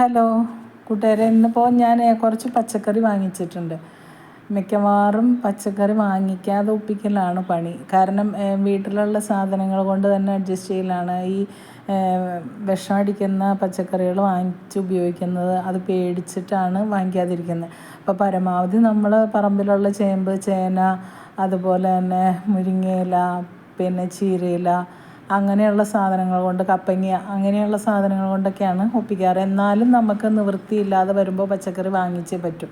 Hello കൂട്ടുകാരെ. ഇന്നിപ്പോൾ ഞാൻ കുറച്ച് പച്ചക്കറി വാങ്ങിച്ചിട്ടുണ്ട്. മിക്കവാറും പച്ചക്കറി വാങ്ങിക്കാതെ ഒപ്പിക്കലാണ് പണി. കാരണം വീട്ടിലുള്ള സാധനങ്ങൾ കൊണ്ട് തന്നെ അഡ്ജസ്റ്റ് ചെയ്യലാണ്. ഈ വിഷം അടിക്കുന്ന പച്ചക്കറികൾ വാങ്ങിച്ച് ഉപയോഗിക്കുന്നത് അത് പേടിച്ചിട്ടാണ് വാങ്ങിക്കാതിരിക്കുന്നത്. അപ്പോൾ പരമാവധി നമ്മൾ പറമ്പിലുള്ള ചേമ്പ് ചേന അതുപോലെ തന്നെ മുരിങ്ങയില പിന്നെ ചീരയില അങ്ങനെയുള്ള സാധനങ്ങൾ കൊണ്ട് കപ്പങ്ങ അങ്ങനെയുള്ള സാധനങ്ങൾ കൊണ്ടൊക്കെയാണ് ഒപ്പിക്കാറ്. എന്നാലും നമുക്ക് നിവൃത്തിയില്ലാതെ വരുമ്പോൾ പച്ചക്കറി വാങ്ങിച്ചേ പറ്റൂ.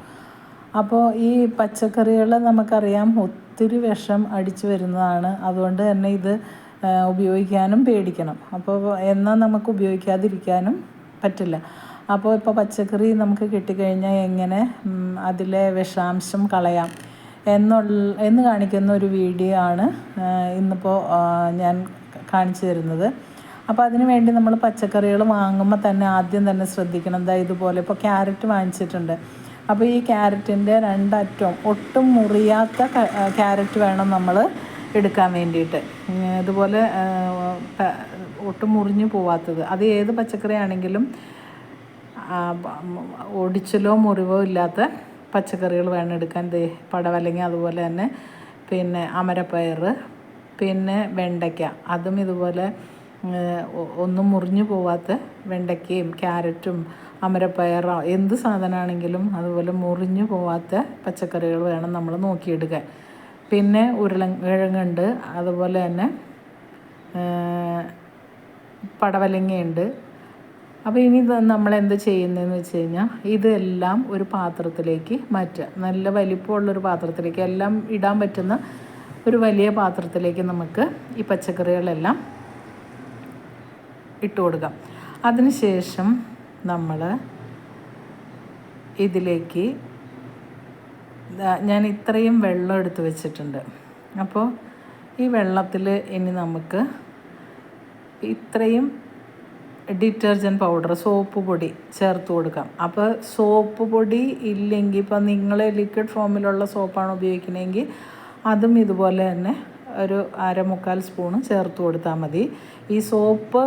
അപ്പോൾ ഈ പച്ചക്കറികൾ നമുക്കറിയാം ഒത്തിരി വിഷം അടിച്ചു വരുന്നതാണ്. അതുകൊണ്ട് തന്നെ ഇത് ഉപയോഗിക്കാനും പേടിക്കണം. അപ്പോൾ എന്നാൽ നമുക്ക് ഉപയോഗിക്കാതിരിക്കാനും പറ്റില്ല. അപ്പോൾ ഇപ്പോൾ പച്ചക്കറി നമുക്ക് കിട്ടിക്കഴിഞ്ഞാൽ എങ്ങനെ അതിലെ വിഷാംശം കളയാം എന്നുള്ള എന്ന് കാണിക്കുന്ന ഒരു വീഡിയോ ആണ് ഇന്നിപ്പോൾ ഞാൻ കാണിച്ചു തരുന്നത്. അപ്പോൾ അതിന് വേണ്ടി നമ്മൾ പച്ചക്കറികൾ വാങ്ങുമ്പോൾ തന്നെ ആദ്യം തന്നെ ശ്രദ്ധിക്കണം. എന്താ ഇതുപോലെ ഇപ്പോൾ ക്യാരറ്റ് വാങ്ങിച്ചിട്ടുണ്ട്. അപ്പോൾ ഈ ക്യാരറ്റിന്റെ രണ്ടറ്റവും ഒട്ടും മുറിയാത്ത ക്യാരറ്റ് വേണം നമ്മൾ എടുക്കാൻ വേണ്ടിയിട്ട്. ഇതുപോലെ ഒട്ടും മുറിഞ്ഞു പോവാത്തത്. അത് ഏത് പച്ചക്കറി ആണെങ്കിലും ഒടിച്ചിലോ മുറിവോ ഇല്ലാത്ത പച്ചക്കറികൾ വേണം എടുക്കാൻ. പടവലങ്ങ അതുപോലെ തന്നെ. പിന്നെ അമരപ്പയർ പിന്നെ വെണ്ടയ്ക്ക. അതും ഇതുപോലെ ഒന്നും മുറിഞ്ഞു പോവാത്ത വെണ്ടയ്ക്കയും ക്യാരറ്റും അമരപ്പയറോ എന്ത് സാധനമാണെങ്കിലും അതുപോലെ മുറിഞ്ഞു പോവാത്ത പച്ചക്കറികൾ വേണം നമ്മൾ നോക്കിയെടുക്കാൻ. പിന്നെ ഉരുളക്കിഴങ്ങുണ്ട് അതുപോലെ തന്നെ പടവലങ്ങയുണ്ട്. അപ്പോൾ ഇനി നമ്മൾ എന്ത് ചെയ്യുന്നതെന്ന് വെച്ച് കഴിഞ്ഞാൽ ഇതെല്ലാം ഒരു പാത്രത്തിലേക്ക് മാറ്റുക. നല്ല വലിപ്പമുള്ളൊരു പാത്രത്തിലേക്ക് എല്ലാം ഇടാൻ പറ്റുന്ന ഒരു വലിയ പാത്രത്തിലേക്ക് നമുക്ക് ഈ പച്ചക്കറികളെല്ലാം ഇട്ട് കൊടുക്കാം. അതിനുശേഷം നമ്മൾ ഇതിലേക്ക് ഞാൻ ഇത്രയും വെള്ളം എടുത്ത് വെച്ചിട്ടുണ്ട്. അപ്പോൾ ഈ വെള്ളത്തിൽ ഇനി നമുക്ക് ഇത്രയും ഡിറ്റർജന്റ് പൗഡർ സോപ്പ് പൊടി ചേർത്ത് കൊടുക്കാം. അപ്പോൾ സോപ്പ് പൊടി ഇല്ലെങ്കിൽ ഇപ്പോൾ നിങ്ങൾ ലിക്വിഡ് ഫോമിലുള്ള സോപ്പാണ് ഉപയോഗിക്കണമെങ്കിൽ അതും ഇതുപോലെ തന്നെ ഒരു അരമുക്കാൽ സ്പൂണ് ചേർത്ത് കൊടുത്താൽ മതി. ഈ സോപ്പ്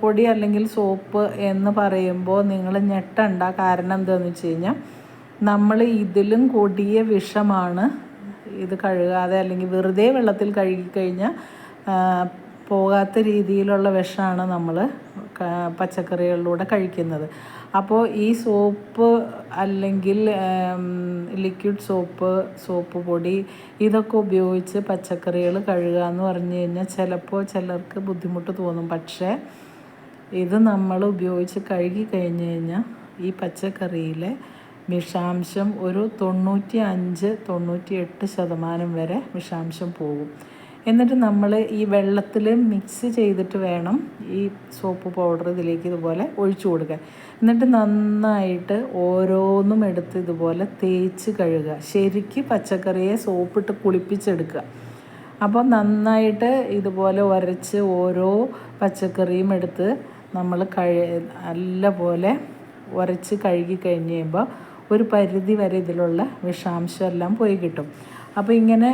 പൊടി അല്ലെങ്കിൽ സോപ്പ് എന്ന് പറയുമ്പോൾ നിങ്ങൾ ഞെട്ടണ്ട. കാരണം എന്താണെന്ന് വെച്ച് കഴിഞ്ഞാൽ നമ്മൾ ഇതിലും കൊടിയ വിഷമാണ് ഇത് കഴുകാതെ അല്ലെങ്കിൽ വെറുതെ വെള്ളത്തിൽ കഴുകി കഴുകിക്കഴിഞ്ഞാൽ പോകാത്ത രീതിയിലുള്ള വിഷമാണ് നമ്മൾ പച്ചക്കറികളിലൂടെ കഴിക്കുന്നത്. അപ്പോൾ ഈ സോപ്പ് അല്ലെങ്കിൽ ലിക്വിഡ് സോപ്പ് സോപ്പ് പൊടി ഇതൊക്കെ ഉപയോഗിച്ച് പച്ചക്കറികൾ കഴുകുക എന്ന് പറഞ്ഞു കഴിഞ്ഞാൽ ചിലപ്പോൾ ചിലർക്ക് ബുദ്ധിമുട്ട് തോന്നും. പക്ഷേ ഇത് നമ്മൾ ഉപയോഗിച്ച് കഴുകി കഴിഞ്ഞ് കഴിഞ്ഞാൽ ഈ പച്ചക്കറിയിലെ വിഷാംശം ഒരു തൊണ്ണൂറ്റി അഞ്ച് തൊണ്ണൂറ്റി എട്ട് ശതമാനം വരെ വിഷാംശം പോകും. എന്നിട്ട് നമ്മൾ ഈ വെള്ളത്തിൽ മിക്സ് ചെയ്തിട്ട് വേണം ഈ സോപ്പ് പൗഡർ ഇതിലേക്ക് ഇതുപോലെ ഒഴിച്ചു കൊടുക്കാൻ. എന്നിട്ട് നന്നായിട്ട് ഓരോന്നും എടുത്ത് ഇതുപോലെ തേച്ച് കഴുകുക. ശരിക്ക് പച്ചക്കറിയെ സോപ്പിട്ട് കുളിപ്പിച്ചെടുക്കുക അപ്പോൾ നന്നായിട്ട് ഇതുപോലെ ഉരച്ച് ഓരോ പച്ചക്കറിയും എടുത്ത് നമ്മൾ കഴി നല്ലപോലെ ഉരച്ച് കഴുകി കഴിഞ്ഞ് കഴിയുമ്പോൾ ഒരു പരിധി വരെ ഇതിലുള്ള വിഷാംശം എല്ലാം പോയി കിട്ടും. അപ്പോൾ ഇങ്ങനെ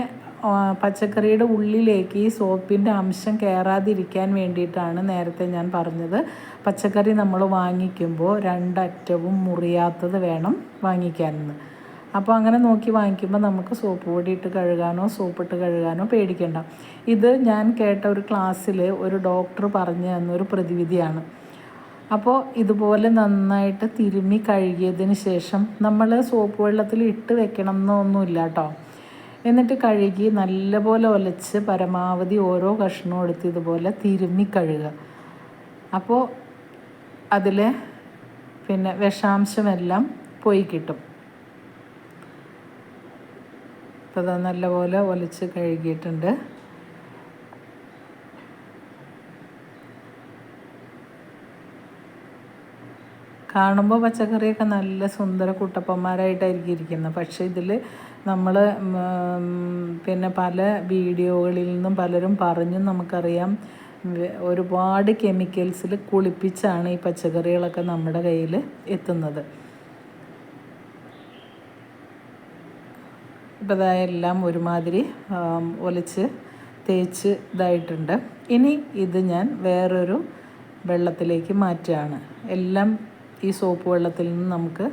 പച്ചക്കറിയുടെ ഉള്ളിലേക്ക് ഈ സോപ്പിന്റെ അംശം കയറാതിരിക്കാൻ വേണ്ടിയിട്ടാണ് നേരത്തെ ഞാൻ പറഞ്ഞത്. പച്ചക്കറി നമ്മൾ വാങ്ങിക്കുമ്പോൾ രണ്ടറ്റവും മുറിയാത്തത് വേണം വാങ്ങിക്കാനെന്ന്. അപ്പോൾ അങ്ങനെ നോക്കി വാങ്ങിക്കുമ്പോൾ നമുക്ക് സോപ്പ് പൊടി ഇട്ട് കഴുകാനോ സോപ്പ് ഇട്ട് കഴുകാനോ പേടിക്കണ്ട. ഇത് ഞാൻ കേട്ട ഒരു ക്ലാസ്സിൽ ഒരു ഡോക്ടർ പറഞ്ഞു തന്നൊരു പ്രതിവിധിയാണ്. അപ്പോൾ ഇതുപോലെ നന്നായിട്ട് തിരുമ്മി കഴുകിയതിന് ശേഷം നമ്മൾ സോപ്പ് വെള്ളത്തിൽ ഇട്ട് വെക്കണം എന്നൊന്നുമില്ല കേട്ടോ. എന്നിട്ട് കഴുകി നല്ലപോലെ ഒലച്ച് പരമാവധി ഓരോ കഷ്ണവും എടുത്ത് ഇതുപോലെ തിരുമ്മി കഴുകുക. അപ്പോൾ അതിൽ പിന്നെ വിഷാംശമെല്ലാം പോയി കിട്ടും. അപ്പോൾ അത് നല്ലപോലെ ഒലച്ച് കഴുകിയിട്ടുണ്ട്. കാണുമ്പോൾ പച്ചക്കറിയൊക്കെ നല്ല സുന്ദര കുട്ടപ്പന്മാരായിട്ടായിരിക്കും ഇരിക്കുന്നത് പക്ഷേ ഇതിൽ നമ്മൾ പിന്നെ പല വീഡിയോകളിൽ നിന്നും പലരും പറഞ്ഞും നമുക്കറിയാം ഒരുപാട് കെമിക്കൽസിൽ കുളിപ്പിച്ചാണ് ഈ പച്ചക്കറികളൊക്കെ നമ്മുടെ കയ്യിൽ എത്തുന്നത്. ഇപ്പം ഇതാ എല്ലാം ഒരുമാതിരി ഒലിച്ച് തേച്ച് ഇതായിട്ടുണ്ട്. ഇനി ഇത് ഞാൻ വേറൊരു വെള്ളത്തിലേക്ക് മാറ്റുകയാണ്. എല്ലാം ഈ സോപ്പ് വെള്ളത്തിൽ നിന്ന് നമുക്ക്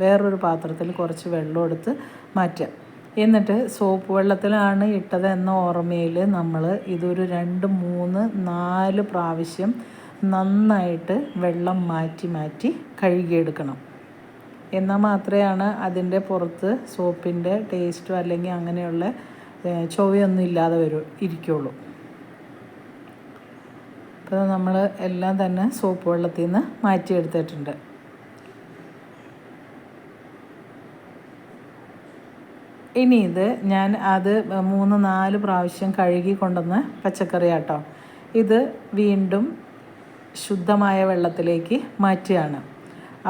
വേറൊരു പാത്രത്തിൽ കുറച്ച് വെള്ളം എടുത്ത് മാറ്റുക. എന്നിട്ട് സോപ്പ് വെള്ളത്തിലാണ് ഇട്ടത് എന്ന ഓർമ്മയിൽ നമ്മൾ ഇതൊരു രണ്ട് മൂന്ന് നാല് പ്രാവശ്യം നന്നായിട്ട് വെള്ളം മാറ്റി മാറ്റി കഴുകിയെടുക്കണം. എന്നാൽ മാത്രമാണ് അതിന്റെ പുറത്ത് സോപ്പിന്റെ ടേസ്റ്റോ അല്ലെങ്കിൽ അങ്ങനെയുള്ള ചൊവ്വയൊന്നും ഇല്ലാതെ വരും ഇരിക്കുള്ളൂ. അപ്പോൾ നമ്മൾ എല്ലാം തന്നെ സോപ്പ് വെള്ളത്തിൽ നിന്ന് മാറ്റിയെടുത്തിട്ടുണ്ട്. ഇനി ഇത് ഞാൻ അത് മൂന്ന് നാല് പ്രാവശ്യം കഴുകി കൊണ്ടുവന്ന പച്ചക്കറി ആട്ടോ ഇത് വീണ്ടും ശുദ്ധമായ വെള്ളത്തിലേക്ക് മാറ്റുകയാണ്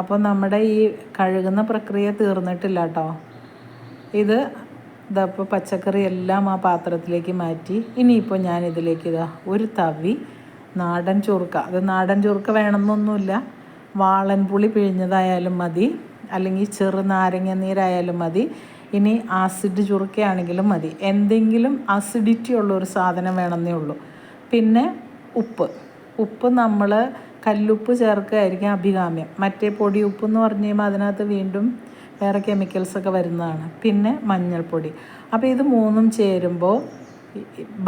അപ്പോൾ നമ്മുടെ ഈ കഴുകുന്ന പ്രക്രിയ തീർന്നിട്ടില്ല കേട്ടോ ഇത് ഇതപ്പോൾ പച്ചക്കറി എല്ലാം ആ പാത്രത്തിലേക്ക് മാറ്റി ഇനിയിപ്പോൾ ഞാൻ ഇതിലേക്ക് ഇതാ ഒരു തവി നാടൻ ചുറുക്ക. അത് നാടൻ ചുറുക്ക വേണമെന്നൊന്നുമില്ല. വാളൻപുളി പിഴിഞ്ഞതായാലും മതി. അല്ലെങ്കിൽ ചെറു നാരങ്ങ നീരായാലും മതി. ഇനി ആസിഡ് ചുറുക്കുകയാണെങ്കിലും മതി. എന്തെങ്കിലും അസിഡിറ്റി ഉള്ള ഒരു സാധനം വേണമെന്നേ ഉള്ളൂ. പിന്നെ ഉപ്പ്. ഉപ്പ് നമ്മൾ കല്ലുപ്പ് ചേർക്കുകയായിരിക്കും അഭികാമ്യം. മറ്റേ പൊടി ഉപ്പ് എന്ന് പറഞ്ഞു കഴിയുമ്പോൾ അതിനകത്ത് വീണ്ടും വേറെ കെമിക്കൽസൊക്കെ വരുന്നതാണ്. പിന്നെ മഞ്ഞൾപ്പൊടി. അപ്പോൾ ഇത് മൂന്നും ചേരുമ്പോൾ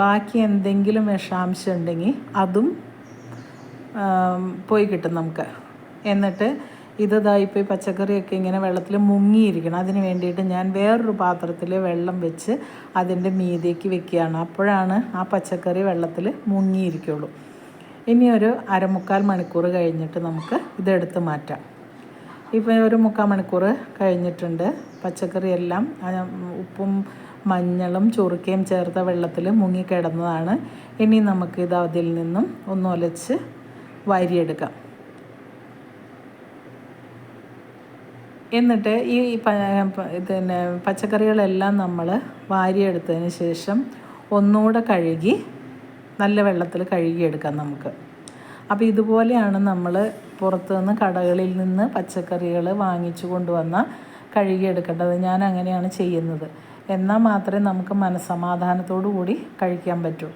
ബാക്കി എന്തെങ്കിലും വിഷാംശം ഉണ്ടെങ്കിൽ അതും പോയി കിട്ടും നമുക്ക്. എന്നിട്ട് ഇത് ഇതാ ഇപ്പോൾ ഈ പച്ചക്കറിയൊക്കെ ഇങ്ങനെ വെള്ളത്തിൽ മുങ്ങിയിരിക്കണം. അതിന് വേണ്ടിയിട്ട് ഞാൻ വേറൊരു പാത്രത്തിൽ വെള്ളം വെച്ച് അതിന്റെ മീതേക്ക് വെക്കുകയാണ്. അപ്പോഴാണ് ആ പച്ചക്കറി വെള്ളത്തിൽ മുങ്ങിയിരിക്കുള്ളൂ. ഇനി ഒരു അരമുക്കാൽ മണിക്കൂർ കഴിഞ്ഞിട്ട് നമുക്ക് ഇതെടുത്ത് മാറ്റാം. ഇപ്പോൾ ഒരു മുക്കാൽ മണിക്കൂർ കഴിഞ്ഞിട്ടുണ്ട്. പച്ചക്കറിയെല്ലാം ഉപ്പും മഞ്ഞളും ചൊറുക്കയും ചേർത്ത വെള്ളത്തിൽ മുങ്ങിക്കിടന്നതാണ് ഇനി നമുക്കിത് അതിൽ നിന്നും ഒന്നൊലച്ച് വാരിയെടുക്കാം. എന്നിട്ട് ഈ പിന്നെ പച്ചക്കറികളെല്ലാം നമ്മൾ വാരിയെടുത്തതിന് ശേഷം ഒന്നുകൂടെ കഴുകി നല്ല വെള്ളത്തിൽ കഴുകിയെടുക്കാം നമുക്ക്. അപ്പോൾ ഇതുപോലെയാണ് നമ്മൾ പുറത്തുനിന്ന് കടകളിൽ നിന്ന് പച്ചക്കറികൾ വാങ്ങിച്ചു കൊണ്ടുവന്ന കഴുകിയെടുക്കേണ്ടത്. ഞാൻ അങ്ങനെയാണ് ചെയ്യുന്നത്. എന്നാൽ മാത്രമേ നമുക്ക് മനസ്സമാധാനത്തോടു കൂടി കഴിക്കാൻ പറ്റൂ.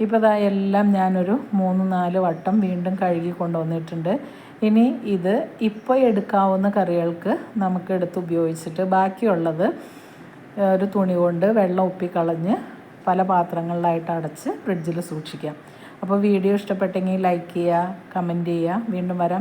ഇപ്പോൾ ഇതാ എല്ലാം ഞാനൊരു മൂന്ന് നാല് വട്ടം വീണ്ടും കഴുകി കൊണ്ടുവന്നിട്ടുണ്ട്. ഇനി ഇത് ഇപ്പോൾ എടുക്കാവുന്ന കറികൾക്ക് നമുക്ക് എടുത്ത് ഉപയോഗിച്ചിട്ട് ബാക്കിയുള്ളത് ഒരു തുണി കൊണ്ട് വെള്ളം ഉപ്പിക്കളഞ്ഞ് പല പാത്രങ്ങളിലായിട്ട് അടച്ച് ഫ്രിഡ്ജിൽ സൂക്ഷിക്കാം. അപ്പോൾ വീഡിയോ ഇഷ്ടപ്പെട്ടെങ്കിൽ ലൈക്ക് ചെയ്യുക കമന്റ് ചെയ്യുക. വീണ്ടും വരാം.